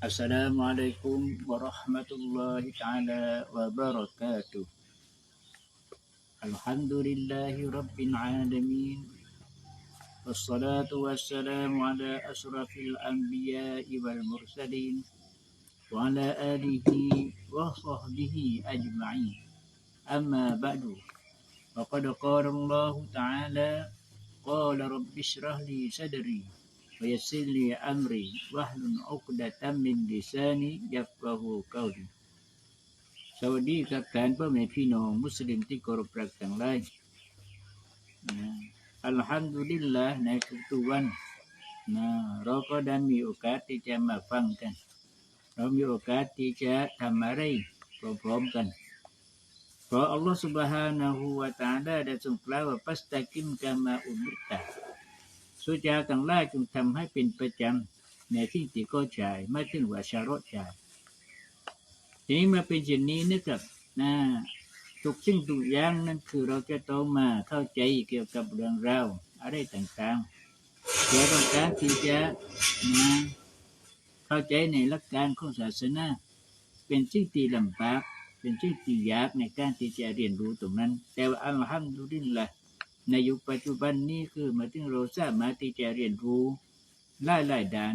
Assalamualaikum warahmatullahi taala wabarakatuh. Alhamdulillahi rabbil alamin. Wassalatu wassalamu ala asrafil anbiya'i wal mursalin wa ala alihi wa sahbihi ajma'in. Amma ba'du. Faqad qala Allah taala qala rabbi israh li sadri ويسر لي أمري واحلل عقدة من لساني يفقه قولي สวัสดีครับท่านพ่อแม่พี่น้องมุสลิมที่เคารพรักทั้งหลายนะอัลฮัมดุลิลละในทุกๆวันนะเราก็ได้มีโอกาสที่จะมาฟังกัน เรามีโอกาสที่จะทำอะไรพร้อมๆกัน เพราะอัลลอฮฺ subhanahu wa ta'ala ได้ทรงกล่าวว่าปัสตะกิมกามาอุมิตะ สุจาต่างหลายจงทำให้เป็นประจำในที่ที่ก็จ่ายไม่ถึงว่าชาระจ่ายทีนี้มาเป็นเช่นนี้นะครับนะทุกสิ่งทุกอย่างนั่นคือเราจะต้องมาเข้าใจเกี่ยวกับเรื่องราวอะไรต่างๆเกี่ยวกับการที่จะนะเข้าใจในหลักการของศาสนาเป็นสิ่งที่ลำบากเป็นสิ่งที่ยากในการที่จะเรียนรู้ตรงนั้น แต่ว่าอัลฮัมดุลิลละ ในยุคปัจจุบันนี้คือมาถึงเราสามารถที่จะเรียนรู้ไล่ไล่ด้าน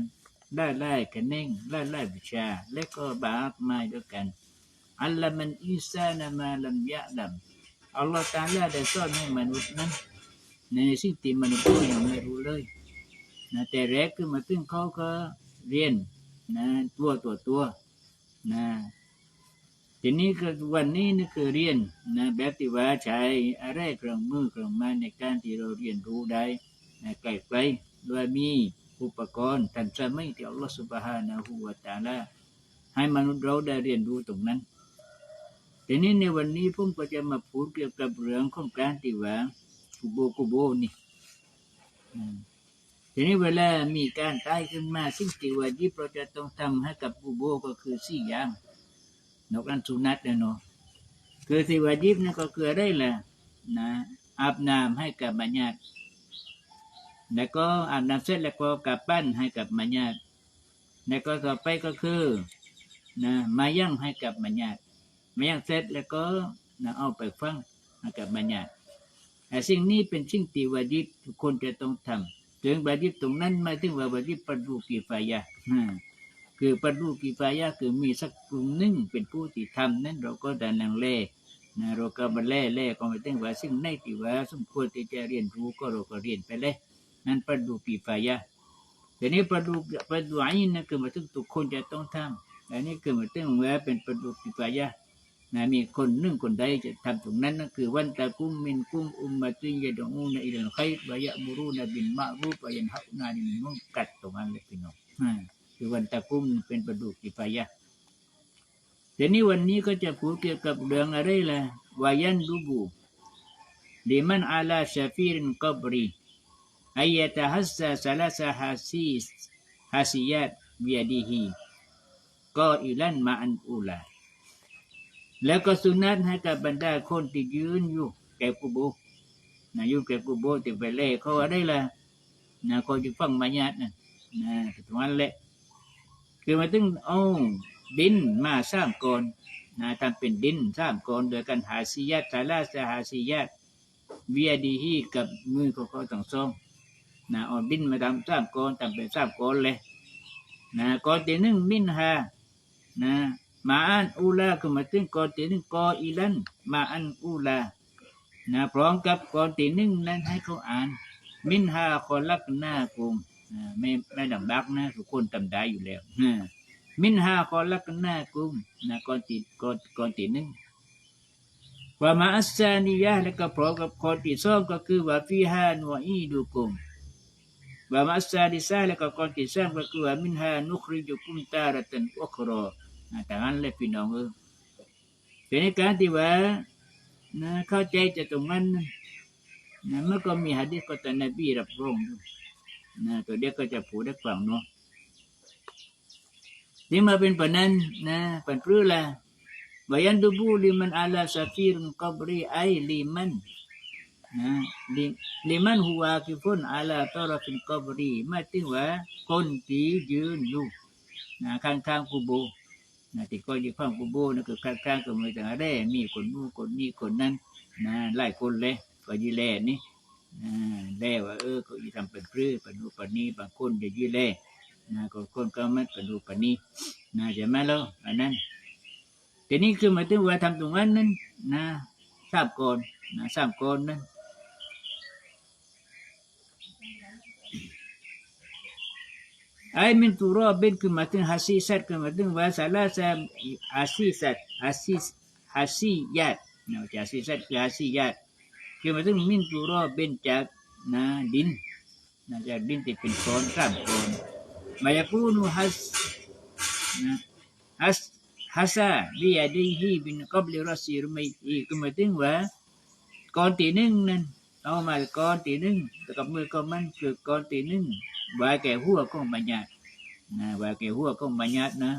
ไล่ไล่คะแนนไล่ไล่วิชา และก็บาปมาด้วยกัน อัลลอฮ์มันอินซานะมาลัมยะลัมอัลลอฮ์ตาลาได้สอนให้มนุษย์นั้น ในสิ่งที่มนุษย์ยังไม่รู้เลยนะแต่แรกคือมาถึงเขาก็เรียนนะตัวตัวตัวนะ ทีนี้ก็วันนี้นี่คือเรียนนะแบบที่ว่าใช้อะไรเครื่องมือเครื่องไม้ในการที่เราเรียนรู้ได้นะไกลๆโดยมีอุปกรณ์ทันสมัยที่อัลลอฮฺสุบฮานะฮูวะตาลาให้มนุษย์เราได้เรียนรู้ตรงนั้นทีนี้ในวันนี้ผมก็จะมาพูดเกี่ยวกับเรื่องของการที่ว่ากุโบกุโบนี่ทีนี้เวลามีการตายขึ้นมาสิ่งที่ว่ายิบเราจะต้องทำให้กับกุโบก็คือสี่อย่าง นกอันสุนัตเนี่ยเนาะคือที่วาจิบนั่นก็คืออะไรล่ะนะอาบน้ำให้กับมัญญาตแล้วก็อาบน้ำเสร็จแล้วก็กลับบ้านให้กับมัญญาตแล้วก็ต่อไปก็คือนะมายั่งให้กับมัญญาตมายั่งเสร็จแล้วก็นะเอาไปฟังให้กับมัญญาตแต่สิ่งนี้เป็นสิ่งที่วาจิบทุกคนจะต้องทำถึงวาจิบตรงนั้นหมายถึงว่าวาจิบปฏิกิฟายะ คือปฏิกิฟายะคือมีสักกลุ่มหนึ่งเป็นผู้ที่ทำนั้นเราก็ดันนังเล่นะเราก็มาเล่เล่ก็ไม่ต้องว่าซึ่งในที่ว่าสมควรที่จะเรียนรู้ก็เราก็เรียนไปเลยนั่นปฏิกิฟายะแต่นี้ปฏิปฏิวัยนั่นคือหมายถึงทุกคนจะต้องทำอันนี้คือหมายถึงว่าเป็นปฏิกิฟายะนะมีคนหนึ่งคนใดจะทำตรงนั้นนั่นคือวันตะกุมมินกุมอุมมะติยะดอูนะอิลัลไครวะยะมุรูนะบินมะรูฟวะยันฮะนานินมุนกัดตรงนั้นเลยพี่น้องอ่า คือวันตะกุมเป็นประดุกิปายะทีนี้วันนี้ก็จะพูดเกี่ยวกับเรื่องอะไรล่ะวายันดูบูลิมันอาลาชาฟิรินกับรีอายะตาฮัสซาซาลาซาฮาซีฮาซิยัตเบียดีฮีก็อิลันมาอันอูลาแล้วก็สุนัตให้กับบรรดาคนที่ยืนอยู่แก่กุโบนะอยู่แก่กุโบที่ไปเล่เขาอะไรล่ะนะเขาจะฟังมาญาตนะนะทุกวันแหละ คือมาถึงเอาดินมาสร้างก่อนนะทำเป็นดินสร้างก่อนโดยการหาซียัตสาลาสหาซียัตเวียดีฮีกับมือของเขาทั้งสองนะเอาดินมาทำสร้างก่อนทำเป็นสร้างก่อนเลยนะก่อนที่หนึ่งมินฮานะมาอันอูลาคือมาถึงก่อนที่หนึ่งกออีลันมาอันอูลานะพร้อมกับก่อนที่หนึ่งนั้นให้เขาอ่าน มินฮาคอลักหน้ากุมอ่า ไม่ไม่ดังบักนะทุกคนจำได้อยู่แล้วมินหาคอนลักหน้ากุมนะก่อนติดก่อนก่อนติดหนึ่งว่ามาอัสซานิยะแล้วก็พร้อมกับคนที่สองก็คือว่าฟิฮานวอีดูกุมว่ามาอัสซาดิซาแล้วก็คนที่สามก็คือว่ามินฮานุคริจุกุมตาระตันอุครอนะแต่งั้นเลยพี่น้องเออเป็นการที่ว่านะเข้าใจจะตรงนั้นนะเมื่อก็มีหะดีษก็แต่นบีรับรองด้วย นะตัวเด็กก็จะผูได้ฟังเนาะนี่มาเป็นปนั้นนะปันปรือละวายันดูบูลิมันอาลาซาฟิรกับรีไอลิมันนะลิลิมันหัวกิฟุนอาลาตอรฟินกับรีหมายถึงว่าคนที่ยืนอยู่นะข้างข้างๆกูโบนะที่ก็อยู่ข้างกูโบนั่นคือข้างข้างๆก็มีแต่อะไรมีคนนู้นคนนี้คนนั้นนะหลายคนเลยก็ยีแลนี่ แล่ว่า เออเขาอีทำเป็นครื้ปนูปนีบางคนจะยี่แล่นะก็คนก็ไม่ปนูปนีนะจะไหมล่ะอันนั้นทีนี้คือมายถึงว่าทำตรงนั้นนั้นนะทราบก่อนนะทราบก่อนนั้นไอ้มินตุรอบินคือมาถึงฮัซีสัตคือมาถึงวาสาลาซาฮัซีสัตฮัซีฮัซียัดนะฮัซีสัตคือฮัซียัด คือมาถึงมินตัวรอเป็นจากนาดินนาจากดินติดเป็นก้อนสามก้อนมายากูนูฮัสนะฮัสฮัสาบิยาดีฮีบินกับลิรอสีรุมัอีก็มาถึงว่าก้อนตีหนึ่งนั่นเอามาก้อนตีหนึ่งกับมือก็มันคือก้อนตีหนึ่งว่าแก่หัวก็มัญญัตินะว่าแก่หัวก็มัญญัตินะ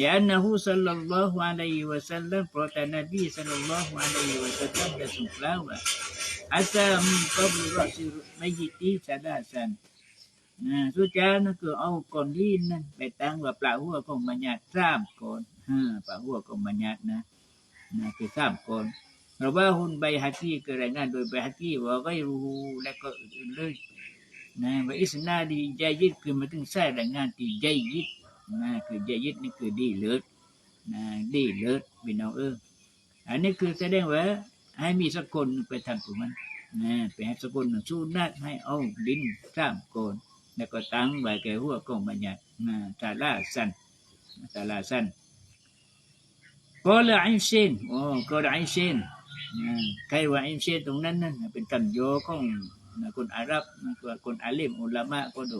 لأنه صلى الله عليه وسلم เพราะแต่นบี صلى الله عليه وسلم ได้ทรงกล่าวว่าอาซามินกับรอสิไม่ยิตีชาดาสันนะสุจานั่นคือเอาก่อนลีนนั่นไปตั้งว่าปลาหัวก็บัญญัติสามก่อนฮะปลาหัวก็บัญญัตินะนะคือสามก่อน เราว่าหุนใบฮักกี้คือรายงานโดยใบฮักกี้ว่าก็รู้และก็อื่นๆเลยนะว่าอิสนาดีใจยิดคือมาถึงใส่รายงานที่ใจยิด นะคือใจยิดนี่คือดีเลิศนะดีเลิศพี่น้องเอออันนี้คือแสดงว่าให้มีสักคนไปทำตรงนั้นนะไปให้สักคนหนึ่งสู้นัดให้เอาดินสามโกนแล้วก็ตั้งไว้แก่หัวกองบัญญัตินะตาลาสันตาลาสันก็ละไอเซนโอ้ก็ละไอเซนใครว่าอินเชียตรงนั้นนั่นเป็นคำโยของคนอาหรับคนอาลิมอุลามะก็ดู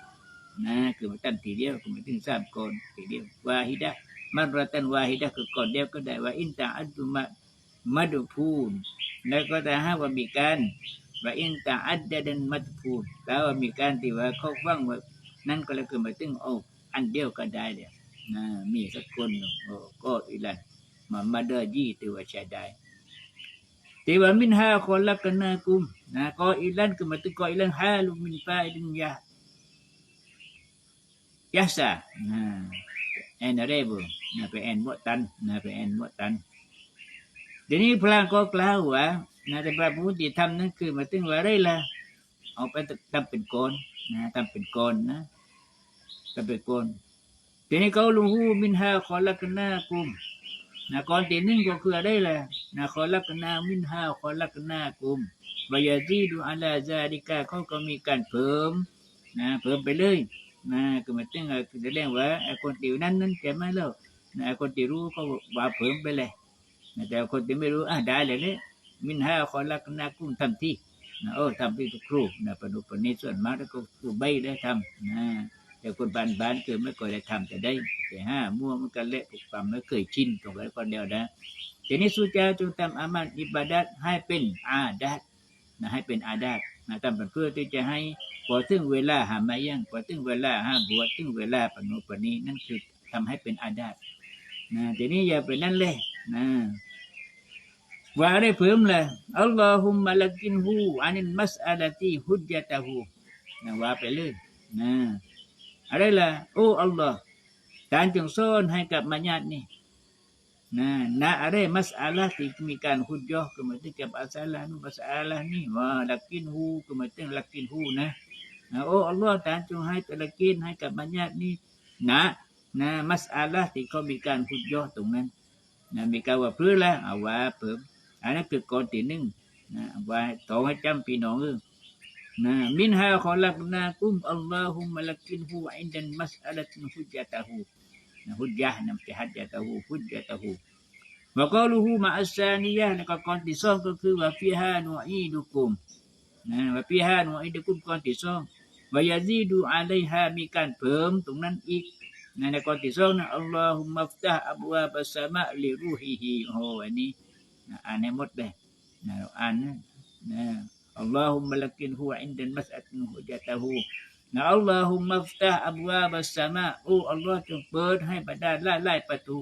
นะคือมาตั้งทีเดียวก็มาถึงสามก่อนทีเดียววาฮิดะมันรตันวาฮิดะคือก่อนเดียวก็ได้ว่าอินตาอัตุมะมัดุพูนแล้วก็แต่ห้าว่ามีการว่าอินตาอัดดนมัดุพูนแล้วว่ามีการที่ว่าเขาฟังว่านั่นก็เลยคือมาถึงโอ้อันเดียวก็ได้เนี่ยนะมีสักคนหนึ่งก็อีหลันมามาเดอร์ยี่ตัวใช้ได้ติว่ามินห้าคนละกันนะกุมนะก็อีลันก็มาถึงก็อีลันห้าลุมินไปดึงยา ยาซานะแอนอะไรบุนะไปแอนหมดตันนะไปแอนหมดตันทีนี้พระก็กล่าวว่านะแต่พระพุทธธรรมนั้นคือมาตึงว่าไรล่ะเอาไปทำเป็นกลนะทำเป็นกลนะทำเป็นกลทีนี้เขาลูหูมินฮาขอลักนากุมนะก่อนที่หนึ่งก็คืออะไรล่ะนะขอลักนามินฮาขอลักนากุมวายาจีดูอาลาซาดิกาเขาก็มีการเพิ่มนะเพิ่มไปเลย นะก็หมายถึงว่าคือแสดงว่าไอ้คนที่นั้นนั้นแกไม่เล่านะไอ้คนที่รู้เขาว่าเพิ่มไปเลยนะแต่คนที่ไม่รู้อะได้เลยเนี่ยมินฮาขอลักนากุมทำที่นะโอ้ทำที่ทุกครูนะปนุปนิส่วนมากแล้วก็ครูใบได้ทำนะแต่คนบ้านบ้านๆคือไม่เคยได้ทำแต่ได้แต่ห้ามั่วมันกันเละปลุกปั่มไม่เคยชินตรงไหนคนเดียวนะทีนี้สุจาจงทำอามันอิบาดัตให้เป็นอาดัตนะให้เป็นอาดัต นะทำเป็นเพื่อที่จะให้พอถึงเวลาหามายังพอถึงเวลาห้าบวชถึงเวลาปนุปนีนั่นคือทำให้เป็นอาดัตนะทีนี้อย่าเป็นนั่นเลยนะว่าได้เพิ่มเลยอัลลอฮุมะลักินฮูอานินมัสอาลตีฮุจญะตะฮูนะว่าไปเลยนะอะไรล่ะโอ้อัลลอฮ์การจงสอนให้กับมัญญัตินี่ นะนะอะไรมัสอาลาที่มีการหุดยอก็หมายถึงกับอาซาลานุมัสอาลานี่ว่าลักกินหูก็หมายถึงลักกินหูนะนะโอ้อัลลอฮ์กาจงให้แต่ละกินให้กับมัญญัตินี่นะนะมัสอาลาที่เขามีการหุดยอตรงนั้นนะมีการว่าเพื่อละเอาว่าเพิ่มอันนั้นคือก่อนที่หนึ่งนะว่าต่อให้จำพี่น้องเออ Nah, minha khalaqnakum Allahumma lakinhu indan mas'alatin hujjatahu. Nah, hujjah nam hujjatahu hujjatahu. Wa qaluhu ma'as-saniyah แล้วก็ก่อนที่สองก็คือว่าฟิฮานุอีดุกุมนะว่าฟิฮานุอีดุกุมก่อนที่สองวายาซีดูอาไลฮามีการเพิ่มตรงนั้นอีกนะในข้อที่สองนะอัลลอฮุมัฟตะฮ์อับวาบัสสามะลิรูฮิฮิโอ้อันนี้อ่านให้หมดเลยนะอ่านนะนะอัลลอฮุมะลักินฮุวอินดันมัสอัตนฮุจาตะฮู นะอัลลอฮุมัฟตะอับวาบัสสามะโอ้อัลลอฮ์จงเปิดให้บรรดาไล่ๆประตู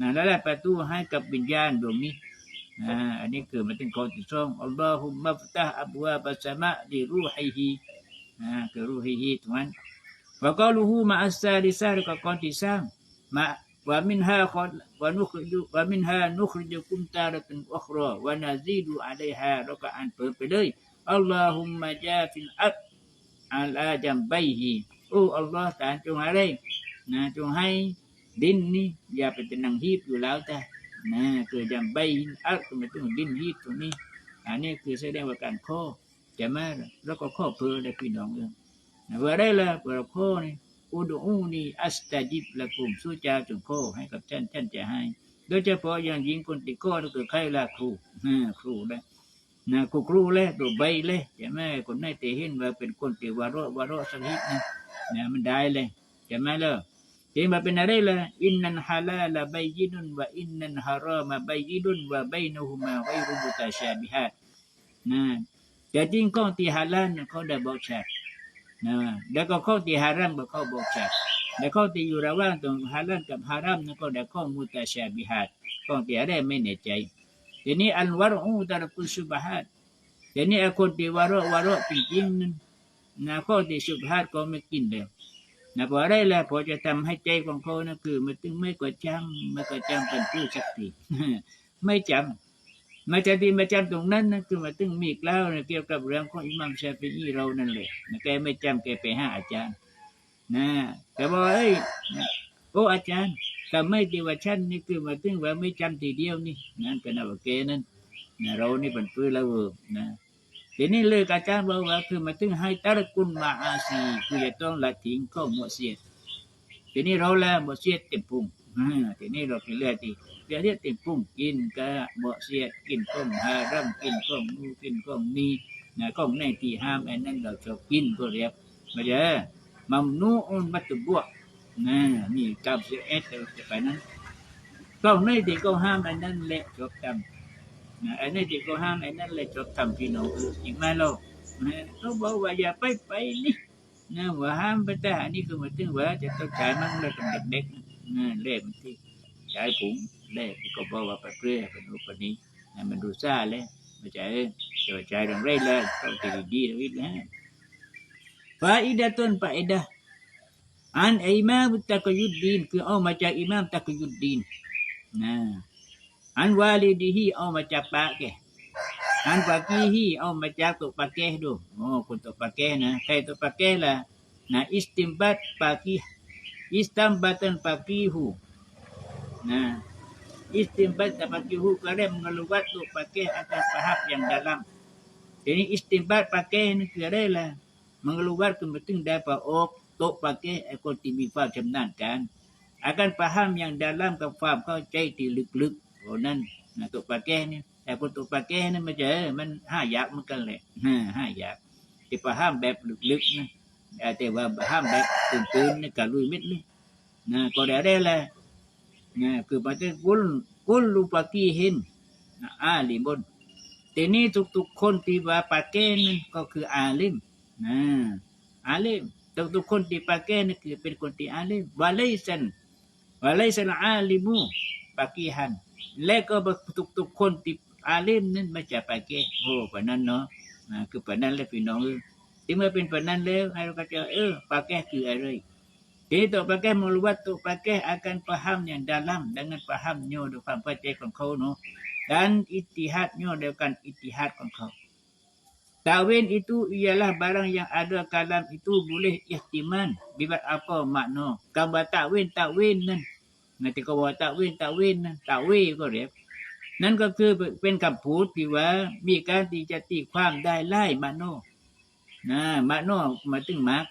นะไล่ๆประตูให้กับวิญญาณดวงนี้อ่าอันนี้คือมันเป็นข้อที่สองอัลลอฮุมะฟตะอับวาบัสสามะลิรูฮิฮิอ่าคือรูฮิฮิตรงนั้นวกอลูฮูมะอัสซาลิซาแล้วก็ข้อที่สามมะวะมินฮาขอวะนุขริจุวะมินฮานุขริจุกุมตารตันอุคราวะนาซีดูอะลัยฮาแล้วก็อ่านเปิดไปเลยอัลลอฮุมะจาฟิลอัด อัลอาจัมบัยฮิโอ้อัลลอฮ์ตาจงอะไรนะจงให้ดินนี่อย่าไปเป็นนังฮีบอยู่แล้วแต่นะคือจำใบหินอัดก็ไม่ต้องดินฮีดตรงนี้อันนี้คือแสดงว่าการข้อจะมาแล้วก็ข้อเพื่อได้พี่น้องเองนะว่าได้ละเพื่อข้อนี่อุดอูนีอัสตาจิบละกลุ่มสู้จาจงข้อให้กับท่านท่านจะให้ โดยเฉพาะอย่างยิ่งคนติดข้อก็คือใครละครูครูได้ นะกูรูเลยตัวใบเลยใช่ไหมคนไหนเตเห็นว่าเป็นคนเตวารวารสักนิดนะนะมันได้เลยใช่ไหมล่ะจริงมาเป็นอะไรล่ะอินนันฮาลาลาบยินุนวะอินนันฮารามใบยินุนวะบยนูฮุมาไวรุมุตาชาบิฮัดนะแต่จริงข้อที่ฮาลาลเขาได้บอกชัดนะแล้วก็ข้อที่ฮารามเขาบอกชัดแล้วข้อที่อยู่ระหว่างตรงฮาลาลกับฮารามนั่ก็ได้ข้อมุตาชาบิฮะข้อที่อะไรไม่แน่ใจ ทีนี้อันวารอูตระกุสุบฮัดทีนี้อคนที่วารวารจริงๆนั้นนะข้อที่สุบฮัดก็ไม่กินแล้วนะพอได้แล้วพอจะทำให้ใจของเขานะคือมันตึงไม่กว่าจำไม่กว่าจำเป็นผู้สักทีไม่จำมาจะดีมาจำตรงนั้นนะคือมาตึงมีกแล้วนะเกี่ยวกับเรื่องของอิหมัมชาฟีอีเรานั่นแหละนะแกไม่จำแกไปหาอาจารย์ นะ แต่บอกเอ้ยโอ้อาจารย์ แต่ไม่ดีว่าฉันนี่คือมาตึงว่าไม่จำทีเดียวนี่นั่นเป็นอะไรแกนั่นนะเรานี่เป็นปืนแล้วเออนะทีนี้เลยอาจารย์บอกว่าคือมาถึงให้ตระกุลมาอาซีคือจะต้องละทิ้งข้อหมวเสียทีนี้เราละหมวเสียเต็มพุงทีนี้เรากินเลือดทีเลือดเต็มพุงกินกะหมวเสียกินข้องฮารัมกินข้องนูกินข้องนี้นะข้องในที่ห้ามไอ้นั่นเราชอบกินก็เรียกมาเจอมัมนูอุนมัตตุบวก นะนี่กับเสียเอสจะไปนั้นข้องในที่เขาห้ามไอ้นั่นแหละชอบจำนะไอ้นี่ที่เขาห้ามไอ้นั่นเลยจดทำพี่น้องอีกไหมเรานะเขาบอกว่าอย่าไปไปนี่นะว่าห้ามไปแต่อันนี้คือมาถึงว่าจะต้องใช้มันเลยเป็นเด็กๆนะเล่มันที่ใช้ผงเล่ก็บอกว่าไปเปรี้ยเป็นรูปนี้นะมันดูซ่าเลยม่ใช่จะใช้เรื่องไรเลยต้องตีดีๆวิทย์นะฟาอิดะต้นฟาอิดะ an imam Taqiyuddin. Ke au macam imam Taqiyuddin. nah. An walidihi au macam pak ke an pakihi au oh, macam tok pakeh tu. Oh kun tok pakeh nah. Kai tok pakeh lah. Nah istimbat pakih istambatan pakihu nah istimbat pakihu kare mengeluat tok pakeh atas tahap yang dalam. Jadi istimbat pakeh ni kare lah mengeluarkan betul dapat ok. Tok pakai ekor tibi faham ชำนาญการ akan faham yang dalam ke faham เข้าใจที่ลึกๆเพราะนั้นนะตัวปลาแก้นี่แต่คนตัวปลาแก้นี่มันจะมันห้าอยากเหมือนกันเลยห้าห้าอยากที่ฟ aham แบบลึกๆนะแต่ว่า faham แบบตื่นๆนี่ก็ลุยมิดเลยนะก็ได้ได้เลยนะคือมันจะกุลกุลลูปากีเห็นอาลิมบนทีนี้ทุกๆคนที่ว่าปาแก้นั่นก็คืออาลิมนะอาลิม ทุกๆคนที่ปาแก้นี่คือเป็นคนที่อาลิมวาเลสัน Walaisal alimu pakihan. Leka bertuk-tuk kon tip alim nan macam pakai. Oh, panan no. Ha, ke panan le พี่น้องเออที่เมื่อเป็นปานนั้นแล้วให้เราก็จะเออปาแก้คืออะไรทีนี้ตัวปาแก้มรู้ว่าตัวปาแก้อาการป aham yang dalam dengan pahamnya ด้วยความเข้าใจของเขาเนาะ dan itihadnya dengan itihad ของเขา Tawin itu ialah barang yang ada kalam itu boleh ihtiman. Bibat apa makna? Gambar takwin, takwin นั่นนั่นที่เขาบอกตักเว้นตักเว้นนั่นตักเว้ก็เรียกนั่นก็คือเป็นคำพูดที่ว่ามีการที่จะตีความได้ไล่มาโนนะมาโนมาถึงมาก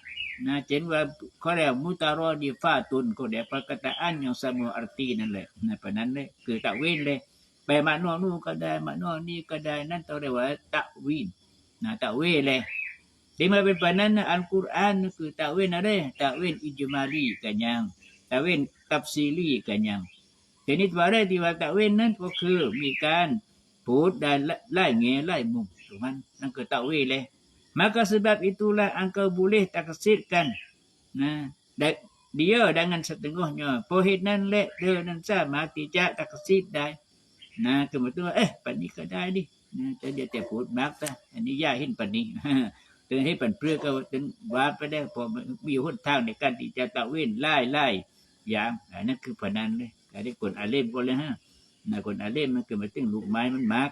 นะเช่นว่าเขาเรียกมุตารอดีฟ้าตุนก็เรียกประกาศอัน yang sama arti นั่นแหละนะเพราะนั้นเลยคือตักเว้นเลยไปมาโนนู่นก็ได้มาโนนี่ก็ได้นั่นตัวเรียกว่าตักวินนะตักเว้เลยที่มาเป็น ปานนั้นอัลกุรอานคือตักเว้นอะไรตักเว้นอิจมาลีกันยังตะเวนกับซีรีส์กันยังทีนี้ว่าได้ที่ว่าตะเวนนั้นก็คือมีการพูดได้ไล่เงไล่มุมถูกไหมนั่นคือตะเวนเลย maka sebab itulah engkau boleh taksirkan nah dan dia dengan setengahnya pohinan lek dia dan sama tidak taksir dai nah kebetulan eh pani ka dai ni nah dia dia พูดมากตะอันนี้ย่าเห็นปานนี้ถึงให้ปันเพื่อก็ถึงว่าไปได้พอมีหนทางในการที่จะตะเว้นไล่ไล่อย่างอันนั้นคือพนันเลยอันนี้คนอาเล่มก็เลยฮะนะคนอาเล่มมันคือมาตึงลูกไม้มันมาก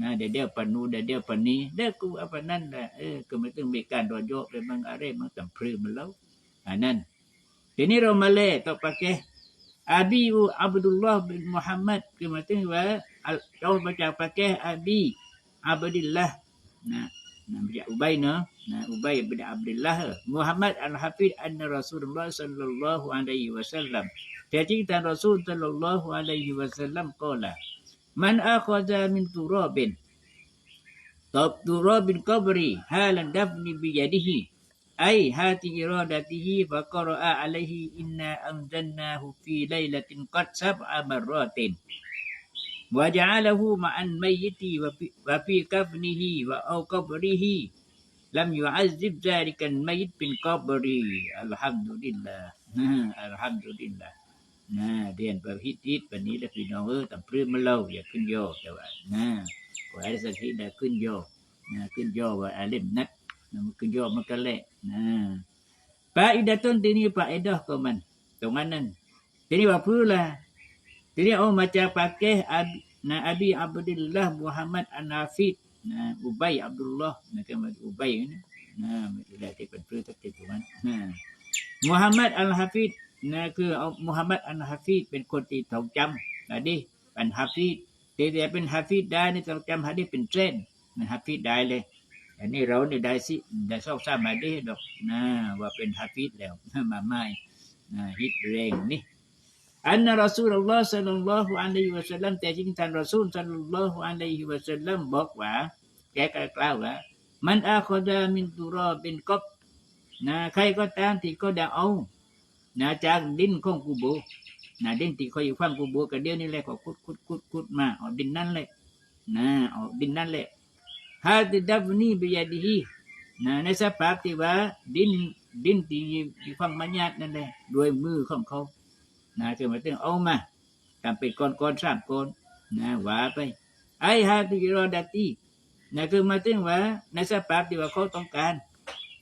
นะเดี๋ยวเดี๋ยวปันนูเดี๋ยวเดี๋ยวปันนี้เดี๋ยวกูเอาปันนั่นแหละเออก็มาตึงมีการรอโยกเลยมันอะไรมันต่ำพรือมันแล้วอันนั้นทีนี้เรามาเล่ต่อไปแกอาบีอุอับดุลลอฮ์บินมุฮัมมัดคือมาตึงว่า เรามาจากปากแกอาบีอับดุลลาห์นะ Nah, bijak Ubay no. Nah, Ubay bin Abdullah. Muhammad Al-Hafid anna Rasulullah sallallahu alaihi wasallam. Jadi dan Rasul sallallahu alaihi wasallam qala Man akhadha min turabin Tab turabin qabri halan dafni bi yadihi ay hati iradatihi fa qara'a alaihi inna anzalnahu fi lailatin qad sab'a marratin وجعله مع الميت وفي- وفي كفنه أو قبره لم يعذب ذلك الميت من قبره الحمد لله อัลฮัมดุลิลละนะเรียนประพิจิตวันนี้แล้วพี่น้องเออตำพรื้มาเล่าอย่าขึ้นโยแต่ว่านะขอให้สักทีได้ขึ้นโยนะขึ้นโยว่าอาเล่มนักนะมันขึ้นโยมันก็แหละนะปาอิดะตุนทีนี้ปาอิดะก็มันตรงนั้นนั่นทีนี้ว่าพื้นละ Jadi orang macam pakai Ab, na Abi Abdullah Muhammad An-Nafid na Ubay Abdullah na kan Ubay ni na dah tekan perlu tak tu kan na Muhammad Al-Hafid นะคือเอามุฮัมมัดอันฮาฟิดเป็นคนที่ต้องจำนะดิอันฮาฟิดแต่แต่เป็นฮาฟิดได้นี่ต้องจำฮะดิเป็นเทรนนะฮาฟิดได้เลย อันนี้เราเนี่ยได้สิได้ซอกซ้ำมาดิดอกนะว่าเป็นฮาฟิดแล้วมาไม่นะฮิตเรงนี่ anna Rasulullah sallallahu alaihi wasallam แต่จริงท่านรอซูล sallallahu alaihi wasallam บอกว่าแกก็กล่าวว่ามันอาคดามินตุรอเป็นกบนะใครก็ตามที่ก็ได้เอานะจากดินของกูโบนะดินที่เขาอยู่ข้างกูโบก็เดียวนี้แหละก็ขุดขุดขุดขุดมาเอาดินนั่นแหละนะเอาดินนั่นแหละฮาดิดับนีบิยาดีฮีนะในสภาพที่ว่าดินดินที่อยู่ข้างมัญญัตินั่นแหละด้วยมือของเขา นะคือหมายถึงเอามาทำเป็นก้อนก้อนสามก้อนนะว่าไปไอ้ฮาติรอดัตีนะคือหมายถึงว่าในสภาพที่ว่าเขาต้องการ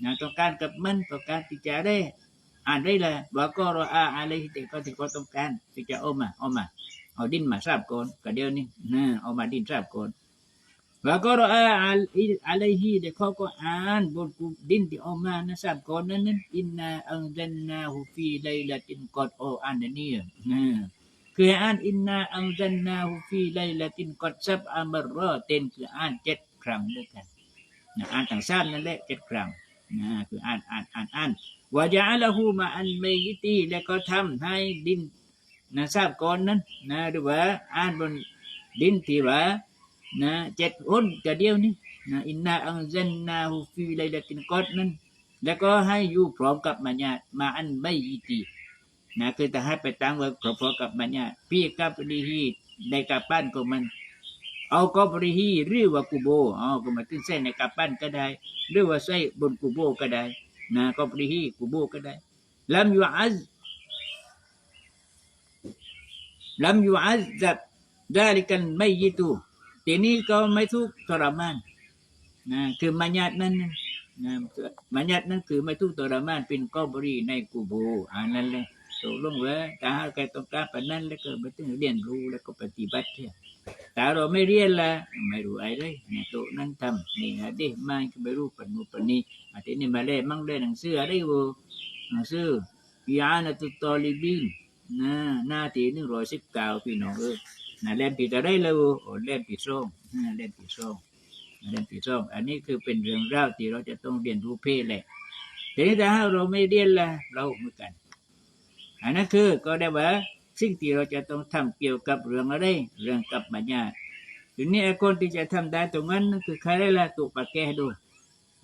นะต้องการกับมันต้องการที่จะได้ อ่านได้ลยว่าก็รออาอะไรที่เขาที่เขาต้องการที่จะเอามาเอามาเอาดินมาสามก้อนก็เดียวนี้นะเอามาดินสามก้อน ว่าก็รออาอะไรที่เด็กเขาก็อ่านบนดินที่เอามานะสามก้อนนั้นนั้นอินนาอังจันนาฮูฟีไลลาตินกอดโออ่านนนี้นะคืออ่านอินนาอังจันนาฮูฟีไลลาตินกอดซับอามารอเต็นคืออ่านเจ็ดครั้งด้วยกันนะอ่านต่างชาตินั่นแหละเจ็ดครั้งนะคืออ่านอ่านอ่านอ่านวาจาละหูมาอันเมยิตีแล้วก็ทำให้ดินนะทราบก่อนนั้นนะหรือว่าอ่านบนดินที่ว่า นะเจ็ดหนกระเดียวนี้นะอินนาอังจันนาฮูฟีไลลาตินกอดนั้น แล้วก็ให้อยู่พร้อมกับมัญญามาอันไม่ยิตีนะคือจะให้ไปตั้งไว้พร้อมกับมันเนี่ยพี่กับริฮีในกับปั้นก็มัน เอากับริฮีหรือว่ากูโบอ๋อก็มาตึ้งเส้นในกับปั้นก็ได้ หรือว่าใส่บนกูโบก็ได้นะกับริฮีกูโบก็ได้ลำยูอัซลำยูอัซจับดาริกันไม่ยิตู ทีนี้ก็ไม่ทุกข์ทรมานนะคือมัญญัตินั้นนะมัญญัตินั้นคือไม่ทุกข์ทรมานเป็นกอบรีในกูโบอันนั้นเลยตกลงว่าถ้าหากใครต้องการปนั้นแล้วก็ไม่ต้องเรียนรู้แล้วก็ปฏิบัติเถอะแต่เราไม่เรียนละไม่รู้อะไรเลยเนี่ยโตนั้นทำนี่นะด็กมาก็ไม่รู้ปนนูปนนี้อาทิตย์นี้มาเล่มั่งเล่หนังสืออะไรวะหนังสือยาณตุตอลิบินนะหน้าที่หนึ่งร้อยสิบเก้าพี่น้องเออ นะเล่นปีอะไรเลยวเล่นปีสองนะเล่นปีสองเล่นปีสองอันนี้คือเป็นเรื่องราวที่เราจะต้องเรียนรู้เพศแหละทีนี้ถ้าเราไม่เรียนละเราเหมือนกัน อันนั้นคือก็ได้ว่าสิ่งที่เราจะต้องทำเกี่ยวกับเรื่องอะไรเรื่องกับบัญญัติทีนี้ไอ้คนที่จะทำได้ตรงนั้นนั่นคือใครได้ละตุปาแก้ดู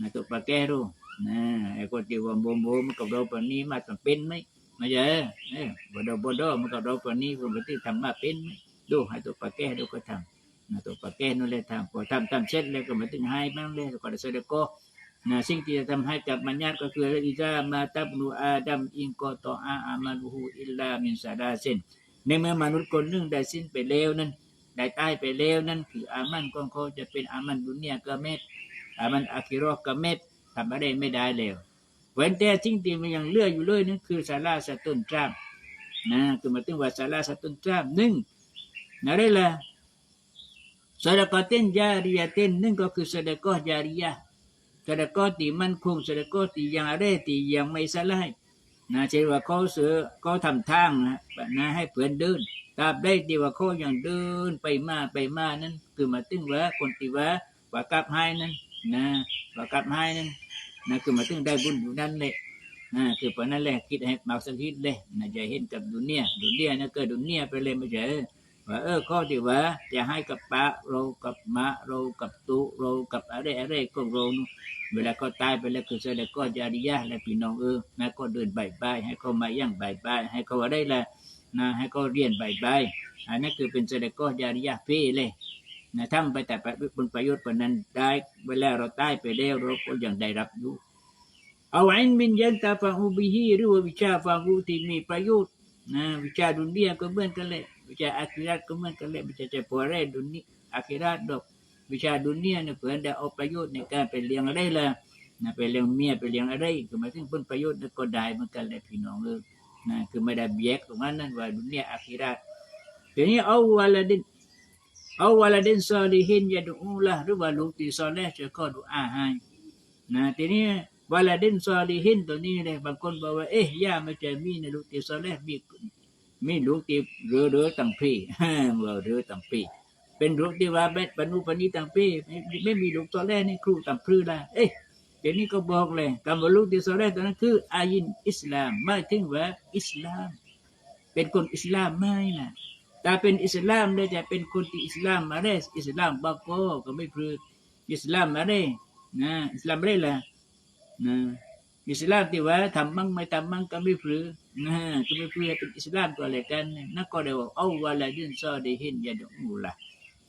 นะตุปาแก้ดูนะไอ้คนที่ว่าโมโมมันกับเราปนี้มาต้องเป็นไหมมมาเจอเอ้บดบดมันก็เราปนี้ก็มันที่ทำมาเป็นไหม ดูให้ตัวปากแก้ดูก็ทำนะตัวปากแก้นั่นเลยทำพอทำทำเสร็จแล้วก็มาถึงให้บ้างเลยก็ได้เสด็จก็นะสิ่งที่จะทำให้กับมัญญาตก็คืออิจามาตับนูอาดัมอิงกอตออาอามาลูฮูอิลลามินซาดาเซนในเมื่อมนุษย์คนหนึ่งได้สิ้นไปแล้วนั้นได้ตายไปแล้วนั่นคืออามันของเขาจะเป็นอามันดุนเนียก็เม็ดอามันอาคิรอก็เม็ดทำอะไรไม่ได้แล้วเว้นแต่จริงที่มันยังเลืออยู่เลยนั่นคือสาราสตุนจามนะคือมาถึงว่าสาราสตุนจามหนึ่ง นั่นเลยละสดกอเต้นยาริยาเต้นนึ่งก็คือสดกอยาริยาสดกอตีมันคงสดกอตียังอะไรตียังไม่สลายนะเช่นว่าเขาเสือเขาทำทางนะนะให้เพื่อนเดินตราบได้ที่ว่าเขาอยังเดินไปมาไปมานั่นคือมาถึงว่าคนที่ว่าว่ากับให้นั่นนะว่ากับให้นั่นนะคือมาถึงได้บุญอยู่นั่นแหละนะคือเพราะนั่นแหละคิดให้มาสักทีเลยนะจะเห็นกับดุเนียดุเนียนะเกิดดุเนียไปเลยไม่ใช่ ว่าเออข้อที่ว่าจะให้กับปะเรากับมะเรากับตุเรากับอะไรอะไรก็เรานู่นเวลาเขาตายไปแล้วคือแสดงก็จาริยะและพี่น้องเออนะก็เดินบายบายให้เขามาย่างบายบายให้เขาอะไรละนะให้เขาเรียนใบใบอันนั้นคือเป็นเสด็จก็ยาริยาเพ่เลยนะทำไปแต่ผลประโยชน์ปนนั้นได้เวลาเราตายไปแล้วเราก็ยังได้รับอยู่เอาอินมินยันตาฟังอุบิฮีหรือว่าวิชาฟังอุที่มีประโยชน์นะวิชาดุนเดียก็เหมือนกันเลย วิชาอาคิรัตก็เหมือนกันเลยวิชาเฉพาะแรดุนนี้อาคิรัตดอกวิชาดุนเนียเนี่ยเพื่อนได้เอาประโยชน์ในการไปเลี้ยงอะไรละนะไปเลี้ยงเมียไปเลี้ยงอะไรก็หมายถึงผลประโยชน์ในก็ได้เหมือนกันเลยพี่น้องเออนะคือไม่ได้แยกตรงนั้นนั่นว่าดุนยาอาคิราตทีนี้เอาวาลาดินเอาวาลาดินซอลิฮินยาดูอุละหรือว่าลูกที่ซอลแล้วจะก็ดูอาให้นะทีนี้วาลาดินซอลิฮินตัวนี้เลยบางคนบอกว่าเอ๊ะย่าไม่ใช่มีในลูกที่ซอลแล้ว มีมีลูกที่เรือเรือตั้งพี่เมื่อเรือตั้งพี่เป็นลูกที่ว่าเบ็ดปนุปนิตั้งพี่ไม่ไม่มีลูกซอลแล้วนี่ครูตั้งพื้นละเอ๊ะเดี๋ยวนี้ก็บอกเลยคำว่าลูกที่สอนได้ตอนนั้นคืออายินอิสลามไม่ถึงว่าอิสลาม เป็นคนอิสลามไม่นะแต่เป็นอิสลามได้จะเป็นคนที่อิสลามมาได้อิสลามบางก็ก็ไม่พลืออิสลามมาได้นะอิสลามไม่ได้ละนะอิสลามที่ว่าทำมั่งไม่ทำมั่งก็ไม่พลือ นะก็ไม่พลือเป็นอิสลามตัวอะไรกันนั่นก็เดี๋ยวเอาวาลาดินซอดีหินยาดูละ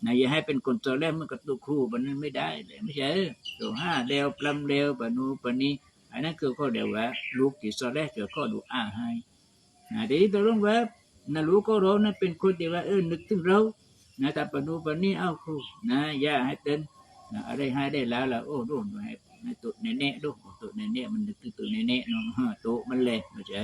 นะอย่าให้เป็นคนตัวแรกมันกับตัวครูบันนั้นไม่ได้เลยไม่ใช่ตัวห้าเดวปลำเดวปนูปนีอันนั้นคือข้อเดียวว่าลูกที่สอนแรกเจอข้อดูอ้าให้นะทีนี้ตัวลงว่านะลูกก็เรานะเป็นคนที่ว่าเออนึกถึงเรานะแต่ปนูปนีเอาครูนะอย่าให้เต้นนะอะไรให้ได้แล้วล่ะโอ้ดนให้นตัวเน่ๆดูตัวเน่ๆมันนึกถึงตัวเน่ๆเนาะตัวมันเลยไม่ใช่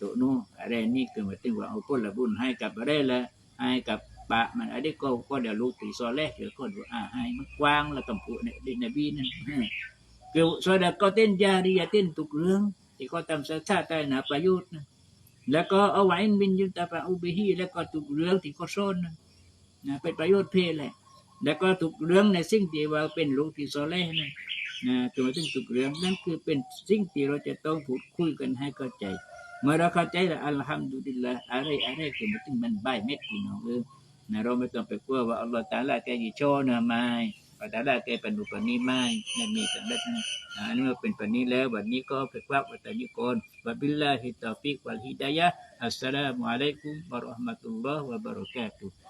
ตัวนู้อะไรนี่คือหมายถึงว่าเอาผลบุญให้กับอะไรละให้กับปะมันอันนี้ก็ก็เดี๋ยวลูกตีซอแรกเดี๋ยวก็ดูอ่าให้มันกว้างแล้วกำปุเนี่ยดินบีนั่นคือโซดาก็เต้นยาริยาเต้นตุกเรื่อง ที่ก็ทำสัจจะได้นะประโยชน์นะแล้วก็เอาไว้บินยุตตาปะอุบิฮีแล้วก็ตุกเรื่องที่ก็ซ่อนนะนะเป็นประโยชน์เพลเลยแล้วก็ตุกเรื่องในสิ่งที่ว่าเป็นลูกที่ซอแรกนั่นนะตัวถึงตุกเรื่องนั่นคือเป็นสิ่งที่เราจะต้องพูดคุยกันให้เข้าใจ เมื่อเราเข้าใจแล้วอัลฮัมดุลิลละอะไรอะไรคือมันถึงมันใบเม็ดพี่น้องเออนะเราไม่ต้องไปกลัวว่าอัลลอฮฺตาลาแกยิ่โชว์เนื้อไม้อัลลอฮฺตาลาแกเป็นบุปนี้ไม่นั่นมีสำเร็จนะอันนี้เป็นปนนี้แล้ววันนี้ก็ไปควักวัตถุกรวะบิลลาฮิตตอฟิกวัลฮิดายะอัสสลามุอะลัยกุมบะเราะห์มะตุลลอฮ์วะบะเราะกาตุฮ์